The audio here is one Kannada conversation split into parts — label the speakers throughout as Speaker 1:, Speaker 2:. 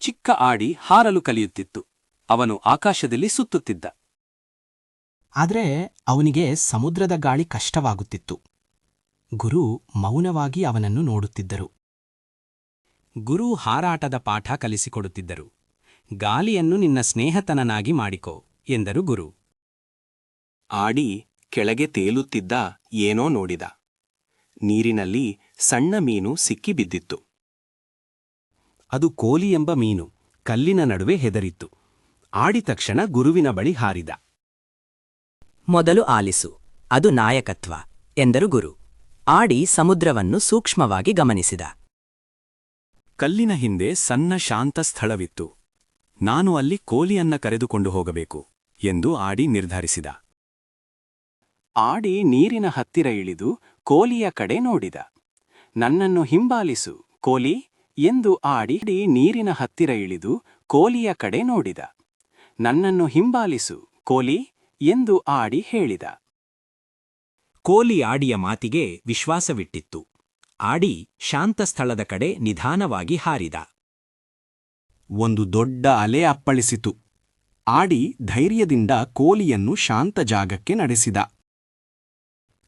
Speaker 1: ಚಿಕ್ಕ ಆಡಿ ಹಾರಲು ಕಲಿಯುತ್ತಿತ್ತು. ಅವನು ಆಕಾಶದಲ್ಲಿ ಸುತ್ತುತ್ತಿದ್ದ.
Speaker 2: ಆದರೆ ಅವನಿಗೆ ಸಮುದ್ರದ ಗಾಳಿ ಕಷ್ಟವಾಗುತ್ತಿತ್ತು. ಗುರು ಮೌನವಾಗಿ ಅವನನ್ನು ನೋಡುತ್ತಿದ್ದರು.
Speaker 3: ಗುರು ಹಾರಾಟದ ಪಾಠ ಕಲಿಸಿಕೊಡುತ್ತಿದ್ದರು. ಗಾಲಿಯನ್ನು ನಿನ್ನ ಸ್ನೇಹತನನಾಗಿ ಮಾಡಿಕೋ ಎಂದರು ಗುರು.
Speaker 4: ಆಡಿ ಕೆಳಗೆ ತೇಲುತ್ತಿದ್ದ ಏನೋ ನೋಡಿದ. ನೀರಿನಲ್ಲಿ ಸಣ್ಣ ಮೀನು ಸಿಕ್ಕಿಬಿದ್ದಿತ್ತು.
Speaker 3: ಅದು ಕೋಲಿ ಎಂಬ ಮೀನು ಕಲ್ಲಿನ ನಡುವೆ ಹೆದರಿತ್ತು. ಆಡಿ ತಕ್ಷಣ ಗುರುವಿನ ಬಳಿ ಹಾರಿದ.
Speaker 5: ಮೊದಲು ಆಲಿಸು ಅದು ನಾಯಕತ್ವ ಎಂದರು ಗುರು. ಆಡಿ ಸಮುದ್ರವನ್ನು ಸೂಕ್ಷ್ಮವಾಗಿ ಗಮನಿಸಿದ.
Speaker 1: ಕಲ್ಲಿನ ಹಿಂದೆ ಸಣ್ಣ ಶಾಂತ ಸ್ಥಳವಿತ್ತು. ನಾನು ಅಲ್ಲಿ ಕೋಲಿಯನ್ನ ಕರೆದುಕೊಂಡು ಹೋಗಬೇಕು ಎಂದು ಆಡಿ ನಿರ್ಧರಿಸಿದ.
Speaker 4: ಆಡಿ ನೀರಿನ ಹತ್ತಿರ ಇಳಿದು ಕೋಲಿಯ ಕಡೆ ನೋಡಿದ. ನನ್ನನ್ನು ಹಿಂಬಾಲಿಸು ಕೋಲಿ. ಎಂದು ಆಡಿ ನೀರಿನ ಹತ್ತಿರ ಇಳಿದು ಕೋಲಿಯ ಕಡೆ ನೋಡಿದ. ನನ್ನನ್ನು ಹಿಂಬಾಲಿಸು, ಕೋಲಿ, ಎಂದು ಆಡಿ ಹೇಳಿದ.
Speaker 3: ಕೋಲಿ ಆಡಿಯ ಮಾತಿಗೆ ವಿಶ್ವಾಸವಿಟ್ಟಿತ್ತು. ಆಡಿ ಶಾಂತ ಸ್ಥಳದ ಕಡೆ ನಿಧಾನವಾಗಿ ಹಾರಿದ.
Speaker 4: ಒಂದು ದೊಡ್ಡ ಅಲೆ ಅಪ್ಪಳಿಸಿತು. ಆಡಿ ಧೈರ್ಯದಿಂದ ಕೋಲಿಯನ್ನು ಶಾಂತ ಜಾಗಕ್ಕೆ ನಡೆಸಿದ.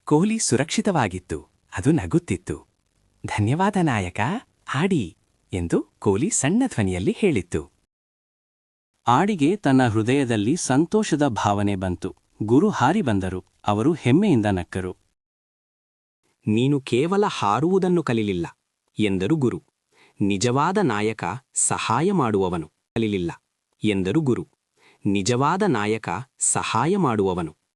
Speaker 1: ಕೋಲಿ ಸುರಕ್ಷಿತವಾಗಿತ್ತು. ಅದು ನಗುತ್ತಿತ್ತು. ಧನ್ಯವಾದ ನಾಯಕ. ಆಡಿ ಎಂದು ಕೋಲಿ ಸಣ್ಣ ಧ್ವನಿಯಲ್ಲಿ ಹೇಳಿತ್ತು. ಆಡಿಗೆ ತನ್ನ ಹೃದಯದಲ್ಲಿ ಸಂತೋಷದ ಭಾವನೆ ಬಂತು. ಗುರು ಹಾರಿ ಬಂದರು. ಅವರು ಹೆಮ್ಮೆಯಿಂದ ನಕ್ಕರು.
Speaker 3: ನೀನು ಕೇವಲ ಹಾರುವುದನ್ನು ಕಲಿಲಿಲ್ಲ ಎಂದರು ಗುರು. ನಿಜವಾದ ನಾಯಕ ಸಹಾಯ ಮಾಡುವವನು ಕಲಿಲಿಲ್ಲ ಎಂದರು ಗುರು. ನಿಜವಾದ ನಾಯಕ ಸಹಾಯ ಮಾಡುವವನು.